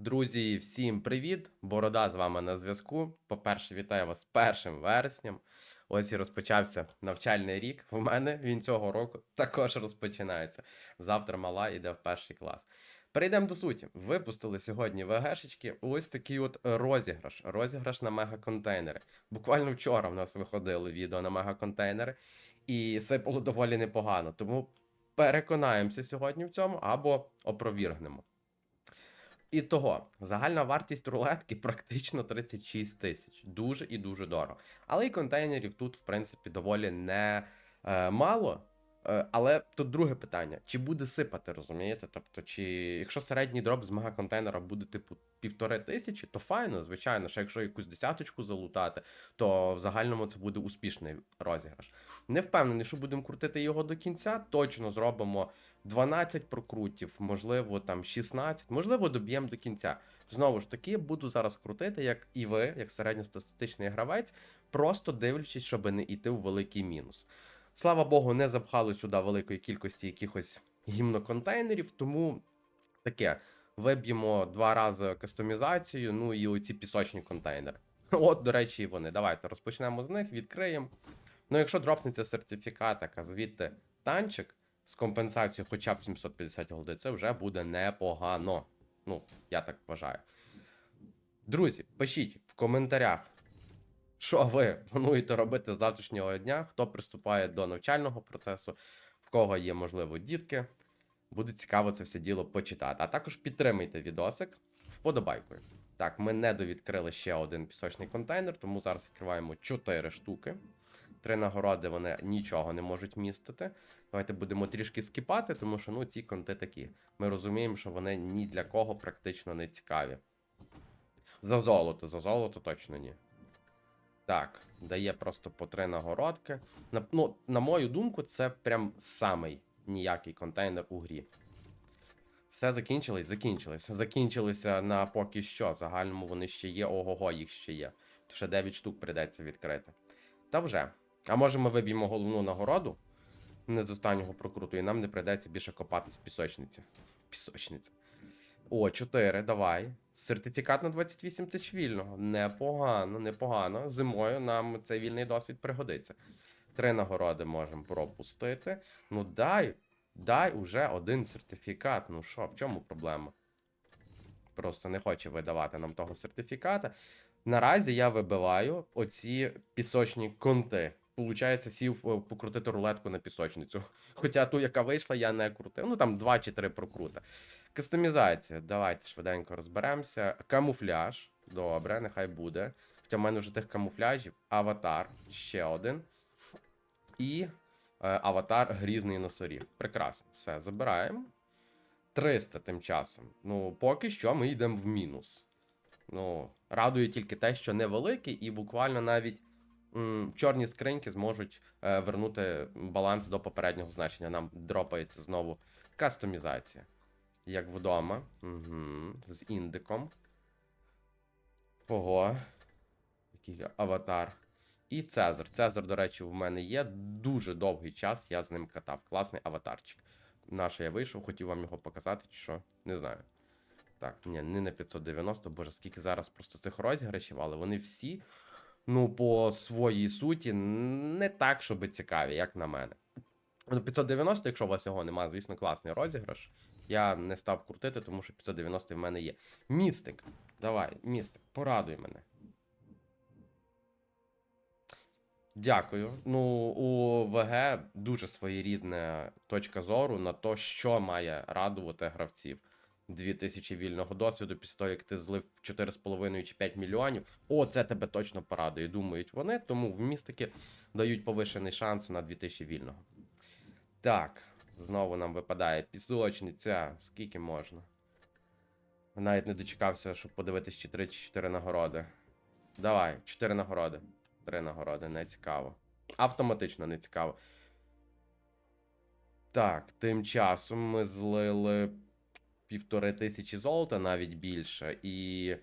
Друзі, всім привіт! Борода з вами на зв'язку. По-перше, вітаю вас з першим вересням. Ось і розпочався навчальний рік. В мене він цього року також розпочинається. Завтра мала йде в перший клас. Перейдемо до суті. Випустили сьогодні ВГшечки. Ось такий от розіграш. Розіграш на мегаконтейнери. Буквально вчора в нас виходили відео на мегаконтейнери, і сипало доволі непогано. Тому переконаємося сьогодні в цьому або опровіргнемо. І того, загальна вартість рулетки практично 36 тисяч. Дуже і дуже дорого. Але і контейнерів тут, в принципі, доволі не е, мало. Е, але тут друге питання: чи буде сипати, розумієте? Тобто, чи якщо середній дроп з мегаконтейнера буде типу півтори тисячі, то файно, звичайно, що якщо якусь десяточку залутати, то в загальному це буде успішний розіграш. Не впевнений, що будемо крутити його до кінця. Точно зробимо 12 прокрутів, можливо, там 16, можливо, доб'ємо до кінця. Знову ж таки, буду зараз крутити, як і ви, як середньостатистичний гравець, просто дивлячись, щоб не йти в великий мінус. Слава Богу, не запхали сюди великої кількості якихось гімноконтейнерів, тому таке. Виб'ємо два рази кастомізацію, ну і оці пісочні контейнери. От, до речі, і вони. Давайте розпочнемо з них, відкриємо. Ну, якщо дропнеться сертифікат, а звідти танчик з компенсацією хоча б 750 голди, це вже буде непогано. Ну, я так вважаю. Друзі, пишіть в коментарях, що ви плануєте робити з завтрашнього дня, хто приступає до навчального процесу, в кого є, можливо, дітки. Буде цікаво це все діло почитати. А також підтримайте відосик вподобайкою. Так, ми не довідкрили ще один пісочний контейнер, тому зараз відкриваємо 4 штуки. Три нагороди вони нічого не можуть містити. Давайте будемо трішки скіпати, тому що ну, ці конти такі. Ми розуміємо, що вони ні для кого практично не цікаві. За золото, за золото точно ні. Так, дає просто по три нагородки. На, ну, на мою думку, це прям самий ніякий контейнер у грі. Все закінчилось? Закінчилось. Закінчилися на поки що. Загальному вони ще є. Ого-го, їх ще є. Ще 9 штук прийдеться відкрити. Та вже. А може ми виб'ємо головну нагороду не з останнього прокруту, і нам не прийдеться більше копати з пісочниці. Пісочниця. О, 4, давай. Сертифікат на 28 тисяч вільного. Непогано, непогано. Зимою нам цей вільний досвід пригодиться. Три нагороди можемо пропустити. Ну дай, дай уже один сертифікат. Ну що, в чому проблема? Просто не хоче видавати нам того сертифіката. Наразі я вибиваю оці пісочні конти. Получається, сів е, покрутити рулетку на пісочницю. Хоча ту, яка вийшла, я не крутив. Ну там 2 чи 3 прокрута. Кастомізація. Давайте швиденько розберемося. Камуфляж. Добре, нехай буде. Хоча в мене вже тих камуфляжів. Аватар. Ще один. І е, аватар грізний носоріг. Прекрасно. Все, забираємо. 300 тим часом. Ну, поки що ми йдемо в мінус. Ну, радує тільки те, що невеликий, і буквально навіть чорні скриньки зможуть е, вернути баланс до попереднього значення. Нам дропається знову кастомізація. Як вдома. Угу. З індиком. Ого. Який аватар. І Цезар. Цезар, до речі, в мене є. Дуже довгий час я з ним катав. Класний аватарчик. Наше я вийшов, хотів вам його показати, чи що? Не знаю. Так, ні, не на 590, боже, скільки зараз просто цих розіграшів, але вони всі, ну, по своїй суті, не так, щоб цікаві, як на мене. Ну, 590, якщо у вас його немає, звісно, класний розіграш. Я не став крутити, тому що 590 в мене є. Містик. Давай, містик, порадуй мене. Дякую. Ну, у ВГ дуже своєрідна точка зору на те, що має радувати гравців. 2000 вільного досвіду після того, як ти злив 4,5 чи 5 мільйонів. О, це тебе точно порадує, думають вони, тому в містики дають повишений шанс на 2000 вільного. Так, знову нам випадає пісочниця. Скільки можна? Навіть не дочекався, щоб подивитись, чи 3 чи 4 нагороди. Давай, 4 нагороди. 3 нагороди, не цікаво. Автоматично не цікаво. Так, тим часом ми злили півтори тисячі золота, навіть більше, і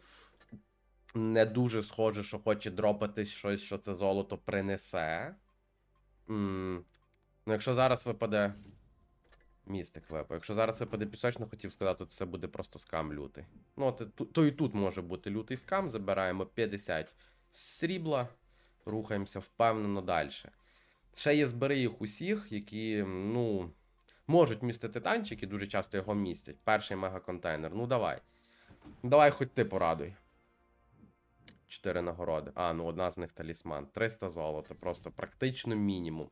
не дуже схоже, що хоче дропатись щось, що це золото принесе. М, Ну, якщо зараз випаде Містик випав. Якщо зараз випаде пісочно, хотів сказати, то це буде просто скам лютий. Ну, от, і то і тут може бути лютий скам. Забираємо 50 срібла, рухаємося впевнено далі. Ще є збери їх усіх, які, ну, можуть містити танчики, дуже часто його містять. Перший мегаконтейнер. Ну давай. Давай, хоч ти порадуй. Чотири нагороди. А, ну одна з них талісман. 300 золота, просто практично мінімум.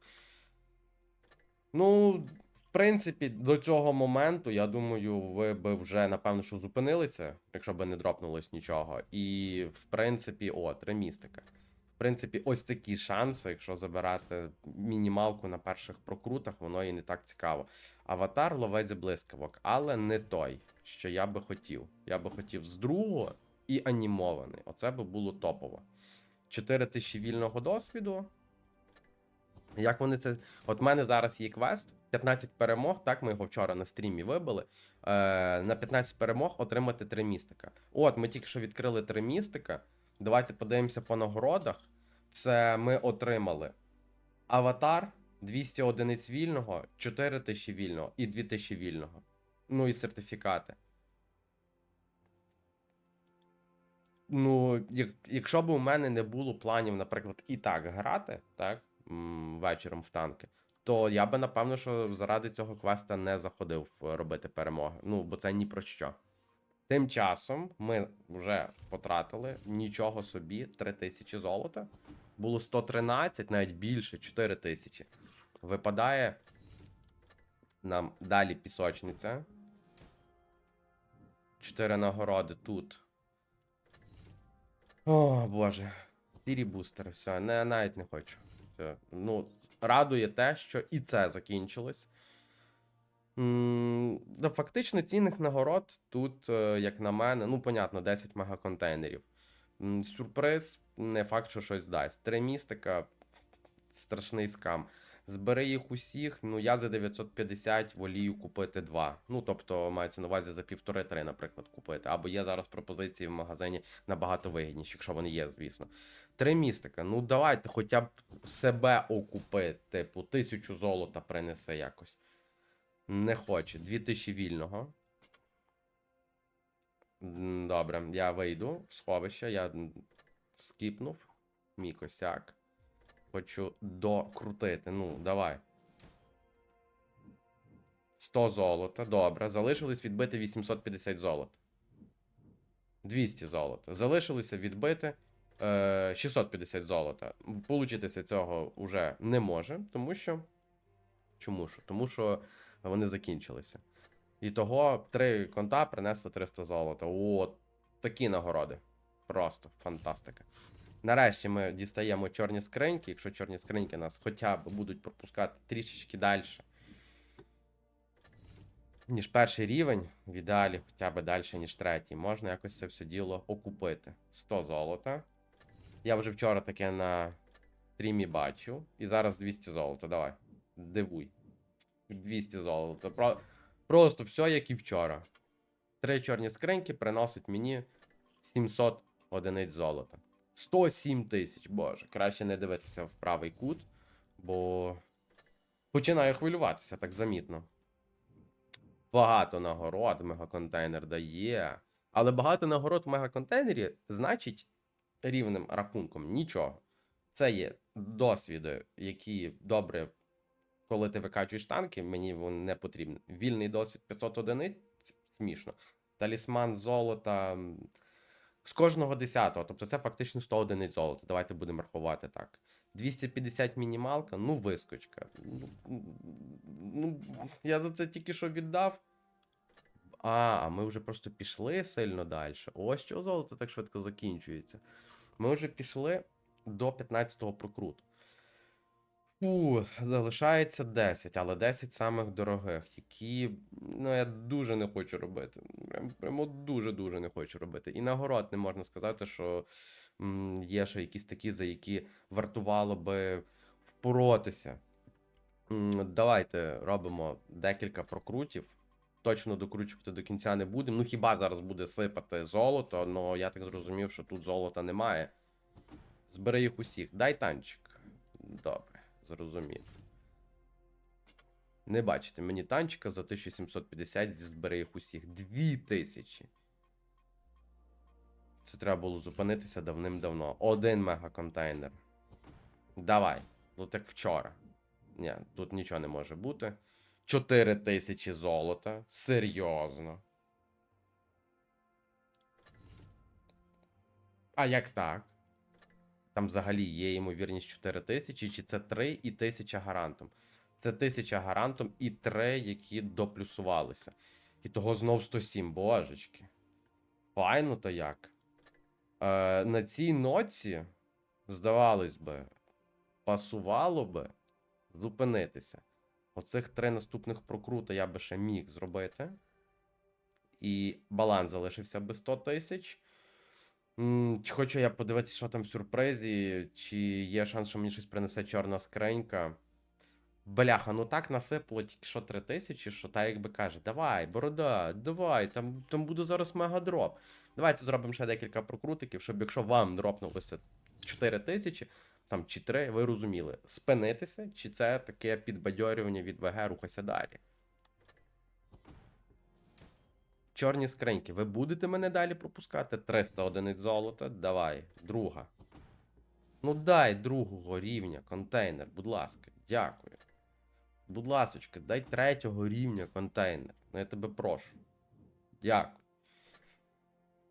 Ну, в принципі, до цього моменту, я думаю, ви би вже, напевно, що зупинилися, якщо би не дропнулось нічого. І, в принципі, о, три містика. В принципі, ось такі шанси, якщо забирати мінімалку на перших прокрутах, воно і не так цікаво. Аватар ловець блискавок, але не той, що я би хотів. Я би хотів з другого і анімований. Оце би було топово. 4 тисячі вільного досвіду. Як вони це. От в мене зараз є квест. 15 перемог, так, ми його вчора на стрімі вибили. Е, на 15 перемог отримати 3 містика. От, ми тільки що відкрили 3 містика. Давайте подивимося по нагородах. Це ми отримали аватар, 200 одиниць вільного, 4 тисячі вільного і 2 тисячі вільного. Ну і сертифікати. Ну, як, якщо б у мене не було планів, наприклад, і так грати, так, вечором в танки, то я би, напевно, що заради цього квеста не заходив робити перемоги. Ну, бо це ні про що. Тим часом ми вже потратили нічого собі 3000 золота. Було 113, навіть більше, 4000. Випадає нам далі пісочниця. 4 нагороди тут. О, боже. Сірі бустери, все, не, навіть не хочу. Все. Ну, радує те, що і це закінчилось. Фактично цінних нагород тут, е, як на мене, ну, понятно, 10 мегаконтейнерів. Сюрприз, не факт, що щось дасть. Три містика, страшний скам. Збери їх усіх, ну я за 950 волію купити два. Ну, тобто, мається на увазі за півтори-три, наприклад, купити. Або є зараз пропозиції в магазині набагато вигідніші, якщо вони є, звісно. Три містика. Ну давайте хоча б себе окупи, типу, тисячу золота принесе якось. Не хоче. 2000 вільного. Добре, я вийду в сховище, я скіпнув. Мій косяк. Хочу докрутити. Ну, давай. 100 золота. Добре. Залишилось відбити 850 золота. 200 золота. Залишилося відбити е, 650 золота. Получитися цього вже не може, тому що. Чому ж? Тому що вони закінчилися. І того три конта принесли 300 золота. От такі нагороди. Просто фантастика. Нарешті ми дістаємо чорні скриньки. Якщо чорні скриньки нас хоча б будуть пропускати трішечки далі, ніж перший рівень, в ідеалі хоча б далі, ніж третій, можна якось це все діло окупити. 100 золота. Я вже вчора таке на стрімі бачив. І зараз 200 золота. Давай. Дивуй. 200 золота. Про... Просто все, як і вчора. Три чорні скриньки приносять мені 700 одиниць золота. 107 тисяч, боже. Краще не дивитися в правий кут, бо починаю хвилюватися так замітно. Багато нагород мегаконтейнер дає. Але багато нагород в мегаконтейнері значить рівним рахунком нічого. Це є досвіди, які добре, коли ти викачуєш танки, мені вони не потрібні. Вільний досвід 500 одиниць смішно. Талісман золота з кожного 10-го. Тобто це фактично 100 одиниць золота. Давайте будемо рахувати так. 250 мінімалка, ну вискочка. Ну, я за це тільки що віддав. А, а ми вже просто пішли сильно далі. Ось що золото так швидко закінчується. Ми вже пішли до 15-го прокруту. Фу, залишається 10, але 10 самих дорогих, які ну, я дуже не хочу робити. Прям, прямо дуже-дуже не хочу робити. І нагород не можна сказати, що м, є ще якісь такі, за які вартувало би впоротися. М, Давайте робимо декілька прокрутів. Точно докручувати до кінця не будемо. Ну хіба зараз буде сипати золото, але я так зрозумів, що тут золота немає. Збери їх усіх. Дай танчик. Добре, зрозумів. Не бачите мені танчика за 1750 зі збери їх усіх. 2000. Це треба було зупинитися давним-давно. Один мегаконтейнер. Давай. Ну так вчора. Ні, тут нічого не може бути. 4 тисячі золота. Серйозно. А як так? Там взагалі є ймовірність 4 тисячі, чи це 3 і 1000 гарантом. Це 1000 гарантом і 3, які доплюсувалися. І того знов 107, божечки. Файно то як. Е, на цій ноці, здавалось би, пасувало би зупинитися. Оцих три наступних прокрута я би ще міг зробити. І баланс залишився би 100 тисяч. Чи хочу я подивитися, що там в сюрпризі, чи є шанс, що мені щось принесе чорна скринька. Бляха, ну так насипало тільки що 3 тисячі, що та якби каже: Давай, борода, давай, там, там буде зараз мегадроп. Давайте зробимо ще декілька прокрутиків, щоб якщо вам дропнулося 4 тисячі, там чи 3, ви розуміли, спинитися, чи це таке підбадьорювання від ВГ, рухайся далі. Чорні скриньки, ви будете мене далі пропускати? 300 одиниць золота. Давай, друга. Ну дай другого рівня контейнер, будь ласка, дякую. Будь ласочка, дай третього рівня контейнер. Ну я тебе прошу. Дякую.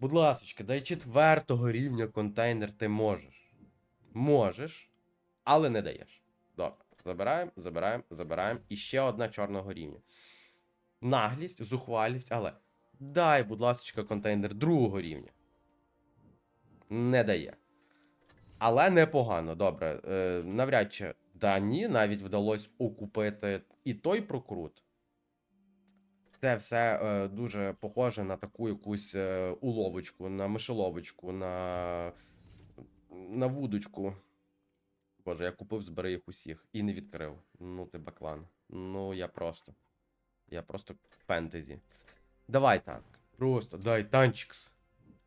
Будь ласочка, дай четвертого рівня контейнер ти можеш. Можеш, але не даєш. Добре. Забираємо, забираємо, забираємо. І ще одна чорного рівня. Наглість, зухвалість, але. Дай, будь ласка, контейнер другого рівня. Не дає. Але непогано, добре. Е, навряд чи да ні, навіть вдалося окупити і той прокрут. Це все е, дуже похоже на таку якусь е, уловочку, на мишеловочку, на, на вудочку. Боже, я купив, збери їх усіх і не відкрив. Ну ти баклан. Ну я просто. Я просто фентезі. Давай так. Просто дай танчикс.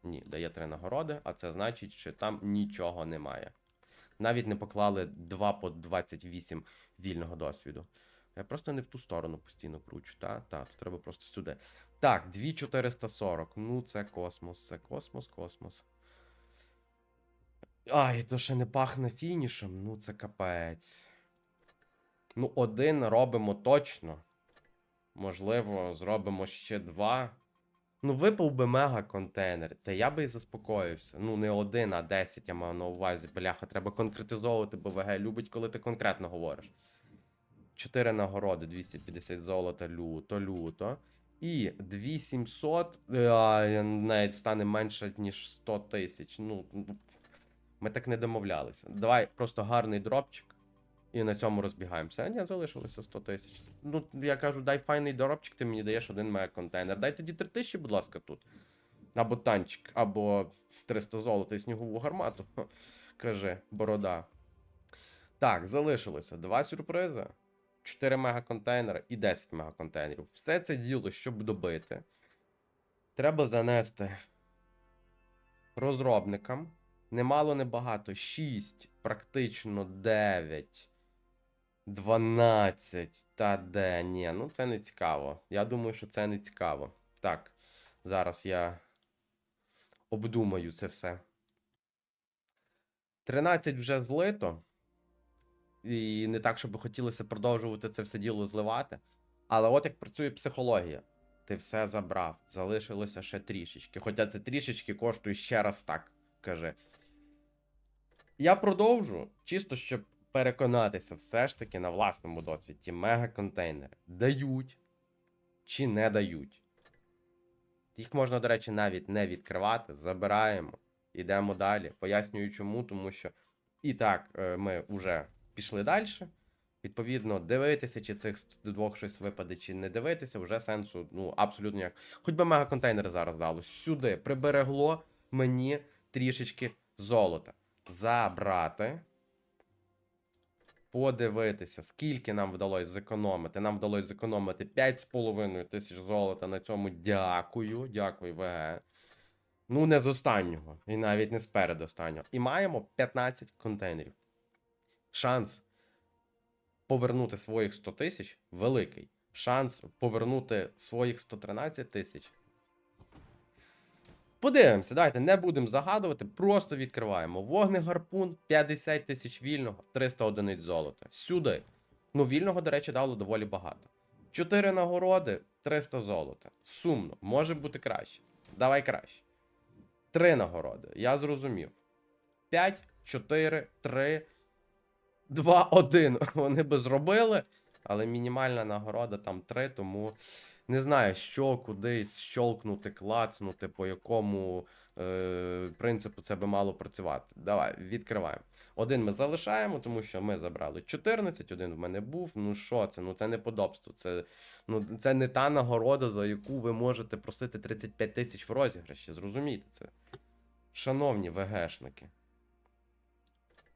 Ні, дає три нагороди, а це значить, що там нічого немає. Навіть не поклали 2 по 28 вільного досвіду. Я просто не в ту сторону постійно кручу. Та, та, то треба просто сюди. Так, 2440. Ну, це космос, це космос, космос. Ай, то ще не пахне фінішем. Ну, це капець. Ну, один робимо точно. Можливо, зробимо ще два. Ну, випав би мега контейнер, та я би і заспокоївся. Ну, не один, а 10 я мав на увазі. Бляха, треба конкретизовувати, бо ВГ любить, коли ти конкретно говориш. 4 нагороди, 250 золота, люто, люто. І 2700 а, навіть стане менше, ніж 100 тисяч. Ну, ми так не домовлялися. Давай просто гарний дропчик. І на цьому розбігаємося. А ні, залишилося 100 тисяч. Ну, я кажу, дай файний доробчик, ти мені даєш один мега контейнер. Дай тоді 3 тисячі, будь ласка, тут. Або танчик, або 300 золота і снігову гармату. Каже, борода. Так, залишилося два сюрпризи, 4 мега контейнера і 10 мега контейнерів. Все це діло, щоб добити. Треба занести розробникам. Немало, не багато. 6, практично 9. 12. Та де? Ні, ну це не цікаво. Я думаю, що це не цікаво. Так, зараз я обдумаю це все. 13 вже злито. І не так, щоб хотілося продовжувати це все діло зливати. Але от як працює психологія. Ти все забрав, залишилося ще трішечки. Хоча це трішечки коштує ще раз так, каже. Я продовжу, чисто щоб переконатися все ж таки на власному досвіді. Мега-контейнери дають чи не дають. Їх можна, до речі, навіть не відкривати. Забираємо, йдемо далі. Пояснюю чому, тому що і так е, ми вже пішли далі. Відповідно, дивитися, чи цих двох щось випаде, чи не дивитися, вже сенсу ну, абсолютно ніяк. Хоч би мегаконтейнери зараз дало. Сюди приберегло мені трішечки золота. Забрати. Подивитися, скільки нам вдалося зекономити. Нам вдалося зекономити 5,5 тисяч золота. На цьому дякую. Дякую, ВГ. Ну, не з останнього. І навіть не з передостаннього. І маємо 15 контейнерів. Шанс повернути своїх 100 тисяч великий. Шанс повернути своїх 113 тисяч. Подивимося, давайте не будемо загадувати, просто відкриваємо. Вогнегарпун 50 тисяч вільного, 300 одиниць золота. Сюди. Ну, вільного, до речі, дало доволі багато. 4 нагороди, 300 золота. Сумно, може бути краще. Давай краще. 3 нагороди. Я зрозумів. 5, 4, 3, 2, 1. Вони би зробили, але мінімальна нагорода там 3, тому не знаю, що кудись щолкнути, клацнути, по якому е, принципу це би мало працювати. Давай, відкриваємо. Один ми залишаємо, тому що ми забрали 14, один в мене був. Ну що це? Ну це не подобство. Це, ну, це не та нагорода, за яку ви можете просити 35 тисяч в розіграші. Зрозумійте це. Шановні ВГшники.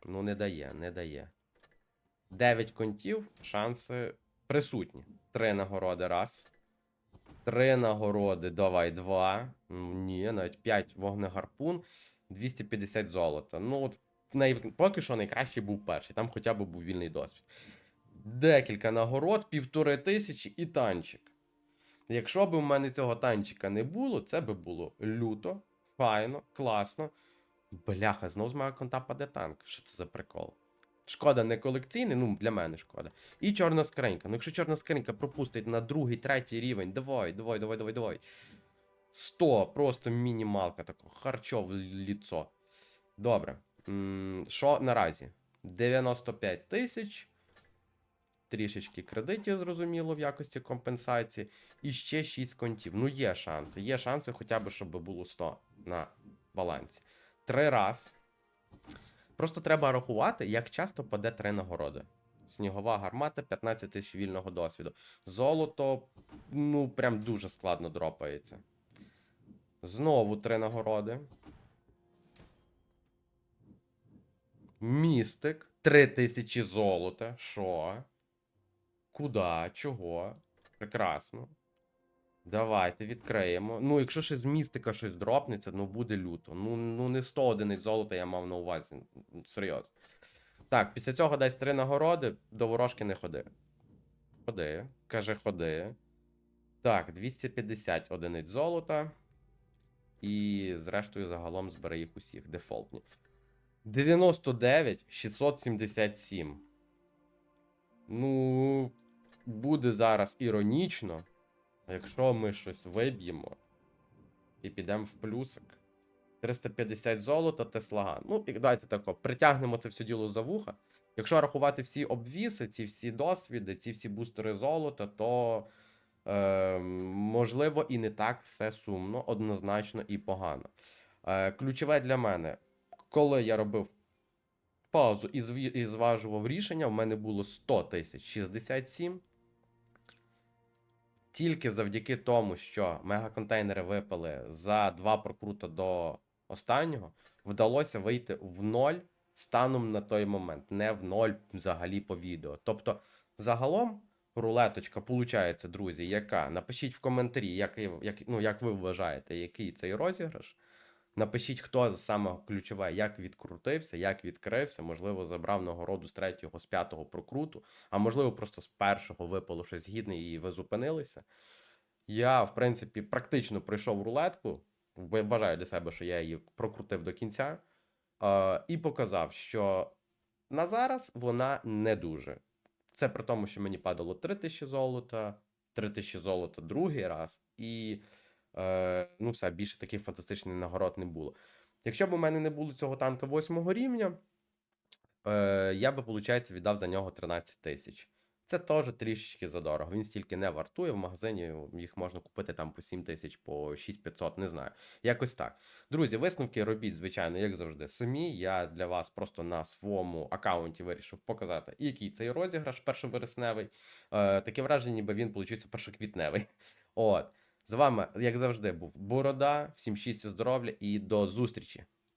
Ну, не дає, не дає. 9 контів, шанси присутні. Три нагороди раз. Три нагороди, давай, два. Ні, навіть 5 вогнегарпун, 250 золота. Ну, от най... поки що найкращий був перший, там хоча б був вільний досвід. Декілька нагород, півтори тисячі і танчик. Якщо б у мене цього танчика не було, це би було люто, файно, класно. Бляха, знов з мого конта паде танк. Що це за прикол? Шкода, не колекційний, ну для мене шкода. І чорна скринька. Ну, якщо чорна скринька пропустить на другий, третій рівень, давай, давай, давай, давай, давай. 100, просто мінімалка такого, харчов ліцо. Добре. Що наразі? 95 тисяч. Трішечки кредитів, зрозуміло, в якості компенсації. І ще 6 контів. Ну, є шанси. Є шанси хоча б, щоб було 100 на балансі. Три раз. Просто треба рахувати, як часто паде три нагороди. Снігова гармата, 15 тисяч вільного досвіду. Золото, ну, прям дуже складно дропається. Знову три нагороди. Містик. 3 тисячі золота. Що? Куда? Чого? Прекрасно. Давайте відкриємо. Ну, якщо ще з містика щось дропнеться, ну буде люто. Ну, ну не 100 одиниць золота я мав на увазі. Серйозно. Так, після цього дасть три нагороди, до ворожки не ходи. Ходи. Каже, ходи. Так, 250 одиниць золота. І зрештою загалом збере їх усіх. Дефолтні. 99 677. Ну, буде зараз іронічно. Якщо ми щось виб'ємо і підемо в плюсик. 350 золота, Теслаган. Ну, і давайте тако, притягнемо це все діло за вуха. Якщо рахувати всі обвіси, ці всі досвіди, ці всі бустери золота, то е, можливо і не так все сумно, однозначно і погано. Е, ключове для мене, коли я робив паузу і зважував рішення, в мене було 100 тисяч 67. Тільки завдяки тому, що мегаконтейнери випали за два прокрута до останнього, вдалося вийти в ноль станом на той момент, не в ноль взагалі по відео. Тобто, загалом, рулеточка, виходить, друзі, яка? Напишіть в коментарі, як як, ну, як ви вважаєте, який цей розіграш. Напишіть, хто саме ключове, як відкрутився, як відкрився, можливо, забрав нагороду з третього, з п'ятого прокруту, а можливо, просто з першого випало щось гідне і ви зупинилися. Я, в принципі, практично пройшов рулетку. Вважаю для себе, що я її прокрутив до кінця. І показав, що на зараз вона не дуже. Це при тому, що мені падало 3000 золота, 3000 золота другий раз, і е, ну все, більше таких фантастичних нагород не було. Якщо б у мене не було цього танка 8 рівня, е, я би, виходить, віддав за нього 13 тисяч. Це теж трішечки задорого. Він стільки не вартує в магазині, їх можна купити там по 7 тисяч, по 6500, не знаю. Якось так. Друзі, висновки робіть, звичайно, як завжди, самі. Я для вас просто на своєму аккаунті вирішив показати, який цей розіграш першовересневий. Е, таке враження, ніби він получився першоквітневий. От. З вами, як завжди, був Борода. Всім щастя, здоров'я і до зустрічі!